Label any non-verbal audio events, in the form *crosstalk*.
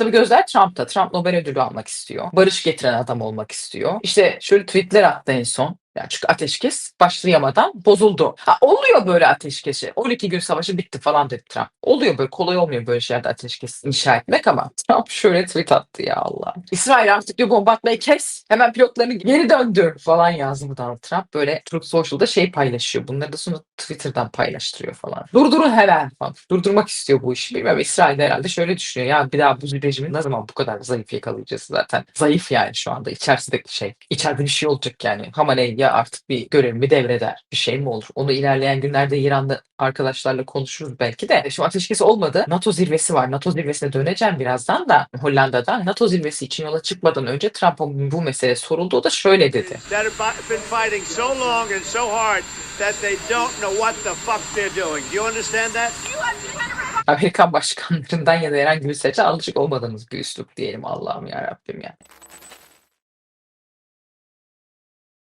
Tabii gözler Trump'ta. Trump Nobel ödülü almak istiyor. Barış getiren adam olmak istiyor. İşte şöyle tweetler attı en son. Yani çünkü ateşkes başlayamadan bozuldu. Ha, oluyor böyle ateşkesi. 12 gün savaşı bitti falan dedi Trump. Oluyor böyle kolay olmuyor böyle şeylerde ateşkes inşa etmek ama *laughs* Trump şöyle tweet attı ya Allah. İsrail artık diyor bomba atmayı kes. Hemen pilotlarını geri döndür falan yazdı bu Donald Trump. Böyle Truth Social'da şey paylaşıyor. Bunları da sonra Twitter'dan paylaştırıyor falan. Durdurun hemen falan. Durdurmak istiyor bu işi. Bilmem İsrail de herhalde şöyle düşünüyor. Ya bir daha bu rejimi ne zaman bu kadar zayıf yakalayacağız zaten. Zayıf yani şu anda içerisindeki şey. İçeride bir şey olacak yani. Hamaney ya artık bir görevimi devreder. Bir şey mi olur? Onu ilerleyen günlerde İran'da arkadaşlarla konuşuruz belki de. Şu ateşkes olmadı. NATO zirvesi var. NATO zirvesine döneceğim birazdan da Hollanda'da. NATO zirvesi için yola çıkmadan önce Trump'ın bu mesele soruldu. O da şöyle dedi. Amerikan başkanlarından ya da herhangi bir seçen alışık olmadığımız bir üslup diyelim Allah'ım ya Rabbim ya.